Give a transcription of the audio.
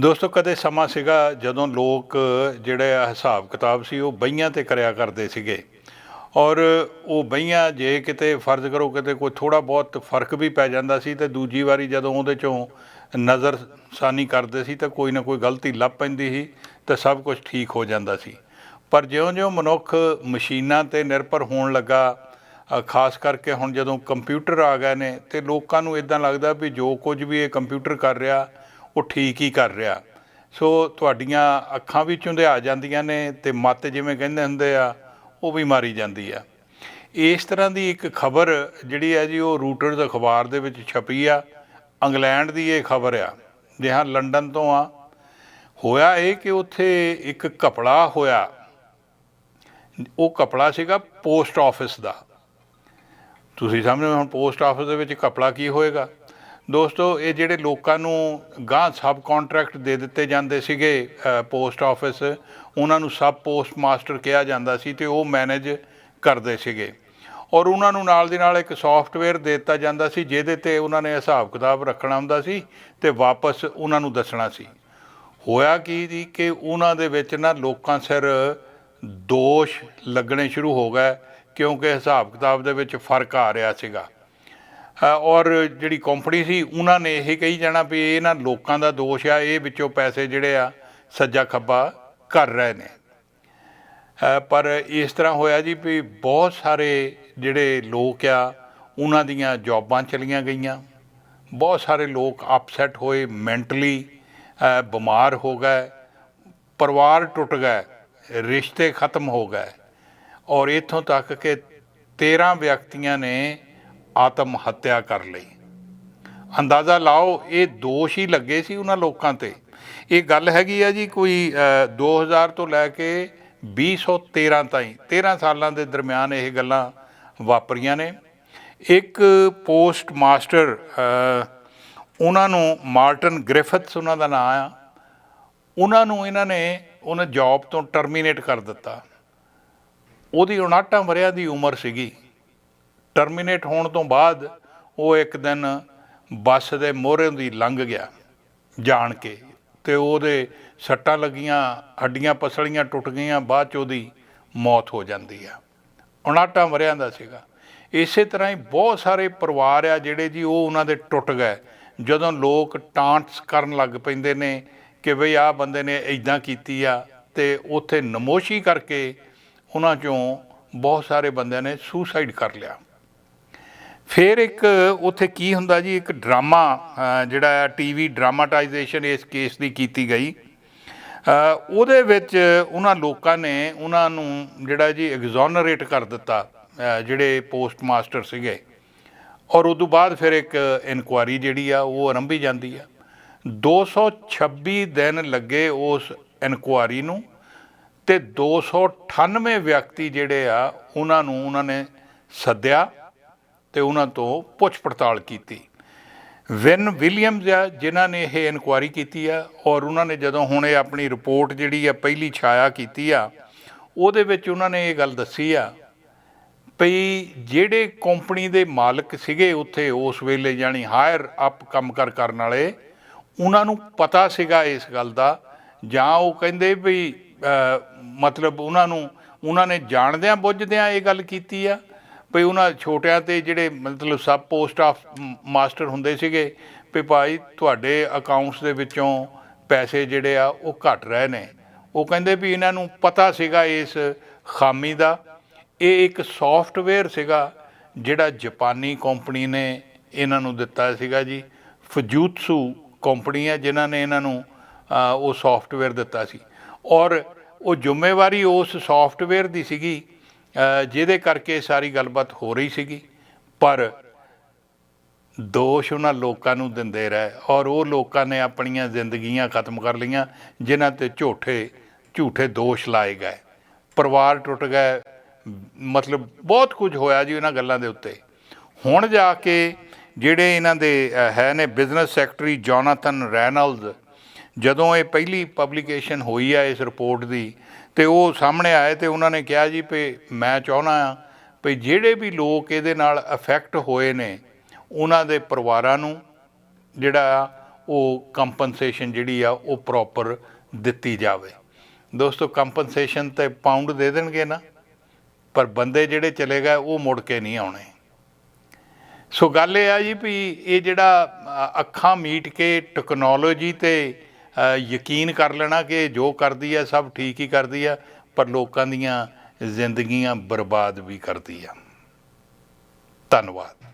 ਦੋਸਤੋ, ਕਦੇ ਸਮਾਂ ਸੀਗਾ ਜਦੋਂ ਲੋਕ ਜਿਹੜੇ ਆ ਹਿਸਾਬ ਕਿਤਾਬ ਸੀ, ਉਹ ਬਈਆਂ ਤੇ ਕਰਿਆ ਕਰਦੇ ਸੀਗੇ। ਔਰ ਉਹ ਬਈਆਂ ਜੇ ਕਿਤੇ ਫਰਜ਼ ਕਰੋ ਕਿਤੇ ਕੋਈ ਥੋੜਾ ਬਹੁਤ ਫ਼ਰਕ ਵੀ ਪੈ ਜਾਂਦਾ ਸੀ, ਤੇ ਦੂਜੀ ਵਾਰੀ ਜਦੋਂ ਉਹਦੇ ਚੋਂ ਨਜ਼ਰਸਾਨੀ ਕਰਦੇ ਸੀ, ਤਾਂ ਕੋਈ ਨਾ ਕੋਈ ਗਲਤੀ ਲੱਭ ਪੈਂਦੀ ਸੀ, ਤੇ ਸਭ ਕੁਝ ਠੀਕ ਹੋ ਜਾਂਦਾ ਸੀ। ਪਰ ਜਿਉਂ-ਜਿਉਂ ਮਨੁੱਖ ਮਸ਼ੀਨਾਂ ਤੇ ਨਿਰਭਰ ਹੋਣ ਲੱਗਾ ਖਾਸ ਕਰਕੇ ਹੁਣ ਜਦੋਂ ਕੰਪਿਊਟਰ ਆ ਗਏ ਨੇ, ਤੇ ਲੋਕਾਂ ਨੂੰ ਇਦਾਂ ਲੱਗਦਾ ਵੀ ਜੋ ਕੁਝ ਵੀ ਇਹ ਕੰਪਿਊਟਰ ਕਰ ਰਿਹਾ ਉਹ ਠੀਕ ਹੀ ਕਰ ਰਿਹਾ। ਸੋ ਤੁਹਾਡੀਆਂ ਅੱਖਾਂ ਵੀ ਚੁੰਧਿਆ ਜਾਂਦੀਆਂ ਨੇ ਤੇ ਮੱਤ ਜਿਵੇਂ ਕਹਿੰਦੇ ਹੁੰਦੇ ਆ, ਉਹ ਵੀ ਮਾਰੀ ਜਾਂਦੀ ਆ। ਇਸ ਤਰ੍ਹਾਂ ਦੀ ਇੱਕ ਖਬਰ ਜਿਹੜੀ ਹੈ ਜੀ, ਉਹ ਰੂਟਰਜ਼ ਅਖਬਾਰ ਦੇ ਵਿੱਚ ਛਪੀ ਆ। ਇੰਗਲੈਂਡ ਦੀ ਇਹ ਖਬਰ ਆ। ਜਿਹਾਂ ਲੰਡਨ ਤੋਂ ਆ। ਹੋਇਆ ਇਹ ਕਿ ਉੱਥੇ ਇੱਕ ਕਪੜਾ ਹੋਇਆ। ਉਹ ਕਪੜਾ ਸੀਗਾ ਪੋਸਟ ਆਫਿਸ ਦਾ। ਤੁਸੀਂ ਸਮਝੋ ਹੁਣ ਪੋਸਟ ਆਫਿਸ ਦੇ ਵਿੱਚ ਕਪੜਾ ਕੀ ਹੋਏਗਾ? ਦੋਸਤੋ, ਇਹ ਜਿਹੜੇ ਲੋਕਾਂ ਨੂੰ ਗਾਂ ਸਬ ਕੰਟਰੈਕਟ ਦੇ ਦਿੱਤੇ ਜਾਂਦੇ ਸੀਗੇ ਪੋਸਟ ਆਫਿਸ ਉਹਨਾਂ ਨੂੰ ਸਬ ਪੋਸਟ ਮਾਸਟਰ ਕਿਹਾ ਜਾਂਦਾ ਸੀ ਤੇ ਉਹ ਮੈਨੇਜ ਕਰਦੇ ਸੀਗੇ। ਔਰ ਉਹਨਾਂ ਨੂੰ ਨਾਲ ਦੀ ਨਾਲ ਇੱਕ ਸੌਫਟਵੇਅਰ ਦੇ ਦਿੱਤਾ ਜਾਂਦਾ ਸੀ, ਜਿਹਦੇ ਤੇ ਉਹਨਾਂ ਨੇ ਹਿਸਾਬ ਕਿਤਾਬ ਰੱਖਣਾ ਹੁੰਦਾ ਸੀ ਤੇ ਵਾਪਸ ਉਹਨਾਂ ਨੂੰ ਦੱਸਣਾ ਸੀ। ਹੋਇਆ ਕੀ ਜੀ ਕਿ ਉਹਨਾਂ ਦੇ ਵਿੱਚ ਨਾ ਲੋਕਾਂ ਸਿਰ ਦੋਸ਼ ਲੱਗਣੇ ਸ਼ੁਰੂ ਹੋ ਗਏ, ਕਿਉਂਕਿ ਹਿਸਾਬ ਕਿਤਾਬ ਦੇ ਵਿੱਚ ਫ਼ਰਕ ਆ ਰਿਹਾ ਸੀਗਾ। ਔਰ ਜਿਹੜੀ ਕੰਪਨੀ ਸੀ, ਉਹਨਾਂ ਨੇ ਇਹ ਕਹੀ ਜਾਣਾ ਵੀ ਇਹ ਨਾ ਲੋਕਾਂ ਦਾ ਦੋਸ਼ ਆ, ਇਹ ਵਿੱਚੋਂ ਪੈਸੇ ਜਿਹੜੇ ਆ, ਸੱਜਾ ਖੱਬਾ ਕਰ ਰਹੇ ਨੇ। ਪਰ ਇਸ ਤਰ੍ਹਾਂ ਹੋਇਆ ਜੀ ਵੀ ਬਹੁਤ ਸਾਰੇ ਜਿਹੜੇ ਲੋਕ ਆ, ਉਹਨਾਂ ਦੀਆਂ ਜੌਬਾਂ ਚਲੀਆਂ ਗਈਆਂ। ਬਹੁਤ ਸਾਰੇ ਲੋਕ ਅਪਸੈਟ ਹੋਏ ਮੈਂਟਲੀ ਬਿਮਾਰ ਹੋ ਗਏ, ਪਰਿਵਾਰ ਟੁੱਟ ਗਏ ਰਿਸ਼ਤੇ ਖਤਮ ਹੋ ਗਏ। ਔਰ ਇਥੋਂ ਤੱਕ ਕਿ 13 ਵਿਅਕਤੀਆਂ ਨੇ ਆਤਮ ਹੱਤਿਆ ਕਰ ਲਈ। ਅੰਦਾਜ਼ਾ ਲਾਓ ਇਹ ਦੋਸ਼ ਹੀ ਲੱਗੇ ਸੀ ਉਹਨਾਂ ਲੋਕਾਂ ਤੇ। ਇਹ ਗੱਲ ਹੈਗੀ ਆ ਜੀ ਕੋਈ ਅ, 2000 ਤੋਂ ਲੈ ਕੇ 2013 ਤਾਈਂ 13 ਸਾਲਾਂ ਦੇ ਦਰਮਿਆਨ ਇਹ ਗੱਲਾਂ ਵਾਪਰੀਆਂ ਨੇ। ਇੱਕ ਪੋਸਟ ਮਾਸਟਰ ਉਹਨਾਂ ਨੂੰ ਮਾਰਟਨ ਗ੍ਰਿਫਿਥਸ ਉਹਨਾਂ ਦਾ ਨਾਮ ਆ। ਉਹਨਾਂ ਨੂੰ ਇਹਨਾਂ ਨੇ ਉਹਨਾਂ ਜੌਬ ਤੋਂ ਟਰਮੀਨੇਟ ਕਰ ਦਿੱਤਾ। ਉਹਦੀ 59 ਵਰਿਆਂ ਦੀ ਉਮਰ ਸੀਗੀ। ਟਰਮੀਨੇਟ ਹੋਣ ਤੋਂ ਬਾਅਦ ਉਹ ਇੱਕ ਦਿਨ ਬੱਸ ਦੇ ਮੋਹਰੇ ਦੀ ਲੰਘ ਗਿਆ ਜਾਣ ਕੇ ਤੇ ਉਹਦੇ ਸੱਟਾਂ ਲੱਗੀਆਂ, ਹੱਡੀਆਂ ਪਸਲੀਆਂ ਟੁੱਟ ਗਈਆਂ, ਬਾਅਦ ਚ ਉਹਦੀ ਮੌਤ ਹੋ ਜਾਂਦੀ ਆ। 59 ਵਰਿਆਂ ਦਾ ਸੀਗਾ। ਇਸੇ ਤਰ੍ਹਾਂ ਹੀ ਬਹੁਤ ਸਾਰੇ ਪਰਿਵਾਰ ਆ ਜਿਹੜੇ ਜੀ ਉਹ ਉਹਨਾਂ ਦੇ ਟੁੱਟ ਗਏ। ਜਦੋਂ ਲੋਕ ਟਾਂਟਸ ਕਰਨ ਲੱਗ ਪੈਂਦੇ ਨੇ ਕਿ ਬਈ ਆਹ ਬੰਦੇ ਨੇ ਇਦਾਂ ਕੀਤੀ ਆ ਤੇ ਉੱਥੇ ਨਮੋਸ਼ੀ ਕਰਕੇ ਉਹਨਾਂ ਚੋਂ ਬਹੁਤ ਸਾਰੇ ਬੰਦਿਆਂ ਨੇ ਸੁਸਾਈਡ ਕਰ ਲਿਆ। ਫਿਰ ਇੱਕ ਉੱਥੇ ਕੀ ਹੁੰਦਾ ਜੀ ਇੱਕ ਡਰਾਮਾ ਅ, ਜਿਹੜਾ ਹੈ ਟੀਵੀ ਡਰਾਮਾਟਾਈਜੇਸ਼ਨ ਇਸ ਕੇਸ ਦੀ ਕੀਤੀ ਗਈ। ਉਹਦੇ ਵਿੱਚ ਉਹਨਾਂ ਲੋਕਾਂ ਨੇ ਉਹਨਾਂ ਨੂੰ ਜਿਹੜਾ ਜੀ ਐਗਜ਼ੋਨਰੇਟ ਕਰ ਦਿੱਤਾ ਜਿਹੜੇ ਪੋਸਟ ਮਾਸਟਰ ਸੀਗੇ। ਔਰ ਉਦੋਂ ਬਾਅਦ ਫਿਰ ਇੱਕ ਇਨਕੁਆਰੀ ਜਿਹੜੀ ਆ ਉਹ ਆਰੰਭੀ ਜਾਂਦੀ ਆ। 226 ਦਿਨ ਲੱਗੇ ਉਸ ਇਨਕੁਆਰੀ ਨੂੰ ਤੇ 298 ਵਿਅਕਤੀ ਜਿਹੜੇ ਆ ਉਹਨਾਂ ਨੂੰ ਉਹਨਾਂ ਨੇ ਸੱਦਿਆ। ਤੇ ਉਹਨਾਂ ਤੋਂ ਪੁੱਛ ਪੜਤਾਲ ਕੀਤੀ। ਵਿਨ ਵਿਲੀਅਮਸ ਆ, ਜਿਨ੍ਹਾਂ ਨੇ ਇਹ ਇਨਕੁਆਰੀ ਕੀਤੀ ਆ, ਔਰ ਉਹਨਾਂ ਨੇ ਜਦੋਂ ਹੁਣ ਇਹ ਆਪਣੀ ਰਿਪੋਰਟ ਜਿਹੜੀ ਆ, ਪਹਿਲੀ ਛਾਇਆ ਕੀਤੀ ਆ, ਉਹਦੇ ਵਿੱਚ ਉਹਨਾਂ ਨੇ ਇਹ ਗੱਲ ਦੱਸੀ ਆ ਭਈ ਜਿਹੜੇ ਕੰਪਨੀ ਦੇ ਮਾਲਕ ਸੀਗੇ ਉੱਥੇ ਉਸ ਵੇਲੇ ਜਾਨੀ ਹਾਇਰ ਅਪ ਕੰਮ ਕਰ ਕਰਨ ਵਾਲੇ, ਉਹਨਾਂ ਨੂੰ ਪਤਾ ਸੀਗਾ ਇਸ ਗੱਲ ਦਾ, ਜਾਂ ਉਹ ਕਹਿੰਦੇ ਵੀ ਮਤਲਬ ਉਹਨਾਂ ਨੂੰ, ਉਹਨਾਂ ਨੇ ਜਾਣਦਿਆਂ ਬੁੱਝਦਿਆਂ ਇਹ ਗੱਲ ਕੀਤੀ ਆ ਵੀ ਉਹਨਾਂ ਛੋਟਿਆਂ ਤੇ ਜਿਹੜੇ ਮਤਲਬ ਸਬ ਪੋਸਟ ਆਫ ਮਾਸਟਰ ਹੁੰਦੇ ਸੀਗੇ, ਵੀ ਭਾਈ ਤੁਹਾਡੇ ਅਕਾਊਂਟਸ ਦੇ ਵਿੱਚੋਂ ਪੈਸੇ ਜਿਹੜੇ ਆ ਉਹ ਘਟ ਰਹੇ ਨੇ। ਉਹ ਕਹਿੰਦੇ ਵੀ ਇਹਨਾਂ ਨੂੰ ਪਤਾ ਸੀਗਾ ਇਸ ਖਾਮੀ ਦਾ। ਇਹ ਇੱਕ ਸੌਫਟਵੇਅਰ ਸੀਗਾ ਜਿਹੜਾ ਜਾਪਾਨੀ ਕੰਪਨੀ ਨੇ ਇਹਨਾਂ ਨੂੰ ਦਿੱਤਾ ਸੀਗਾ ਜੀ। ਫਜੂਤਸੂ ਕੰਪਨੀ ਹੈ ਜਿਨ੍ਹਾਂ ਨੇ ਇਹਨਾਂ ਨੂੰ ਉਹ ਸੌਫਟਵੇਅਰ ਦਿੱਤਾ ਸੀ। ਔਰ ਉਹ ਜ਼ਿੰਮੇਵਾਰੀ ਉਸ ਸੌਫਟਵੇਅਰ ਦੀ ਸੀਗੀ ਜਿਹਦੇ ਕਰਕੇ ਸਾਰੀ ਗੱਲਬਾਤ ਹੋ ਰਹੀ ਸੀਗੀ, ਪਰ ਦੋਸ਼ ਉਹਨਾਂ ਲੋਕਾਂ ਨੂੰ ਦਿੰਦੇ ਰਹੇ ਔਰ ਉਹ ਲੋਕਾਂ ਨੇ ਆਪਣੀਆਂ ਜ਼ਿੰਦਗੀਆਂ ਖਤਮ ਕਰ ਲਈਆਂ, ਜਿਨ੍ਹਾਂ ਤੇ ਝੂਠੇ ਝੂਠੇ ਦੋਸ਼ ਲਾਏ ਗਏ। ਪਰਿਵਾਰ ਟੁੱਟ ਗਏ, ਮਤਲਬ ਬਹੁਤ ਕੁਝ ਹੋਇਆ ਜੀ ਉਹਨਾਂ ਗੱਲਾਂ ਦੇ ਉੱਤੇ। ਹੁਣ ਜਾ ਕੇ ਜਿਹੜੇ ਇਹਨਾਂ ਦੇ ਹੈ ਨੇ ਬਿਜ਼ਨਸ ਸੈਕਟਰੀ ਜੋਨਾਥਨ ਰੈਨਲਡਸ ਜਦੋਂ ਇਹ ਪਹਿਲੀ ਪਬਲੀਕੇਸ਼ਨ ਹੋਈ ਆ ਇਸ ਰਿਪੋਰਟ ਦੀ, ਤੇ ਉਹ ਸਾਹਮਣੇ ਆਏ ਤੇ ਉਹਨਾਂ ਨੇ ਕਿਹਾ ਜੀ ਵੀ ਮੈਂ ਚਾਹੁੰਦਾ ਆ ਵੀ ਜਿਹੜੇ ਵੀ ਲੋਕ ਇਹਦੇ ਨਾਲ ਅਫੈਕਟ ਹੋਏ ਨੇ, ਉਹਨਾਂ ਦੇ ਪਰਿਵਾਰਾਂ ਨੂੰ ਜਿਹੜਾ ਆ, ਉਹ ਕੰਪਨਸੇਸ਼ਨ ਜਿਹੜੀ ਆ, ਉਹ ਪ੍ਰੋਪਰ ਦਿੱਤੀ ਜਾਵੇ। ਦੋਸਤੋ ਕੰਪਨਸੇਸ਼ਨ ਤੇ ਪਾਉਂਡ ਦੇ ਦੇਣਗੇ ਨਾ, ਪਰ ਬੰਦੇ ਜਿਹੜੇ ਚਲੇ ਗਏ, ਉਹ ਮੁੜ ਕੇ ਨਹੀਂ ਆਉਣੇ। ਸੋ ਗੱਲ ਇਹ ਆ ਜੀ ਵੀ ਇਹ ਜਿਹੜਾ ਅੱਖਾਂ ਮੀਟ ਕੇ ਟੈਕਨੋਲੋਜੀ ਤੇ ਯਕੀਨ ਕਰ ਲੈਣਾ ਕਿ ਜੋ ਕਰਦੀ ਹੈ ਸਭ ਠੀਕ ਹੀ ਕਰਦੀ ਆ, ਪਰ ਲੋਕਾਂ ਦੀਆਂ ਜ਼ਿੰਦਗੀਆਂ ਬਰਬਾਦ ਵੀ ਕਰਦੀ ਆ। ਧੰਨਵਾਦ।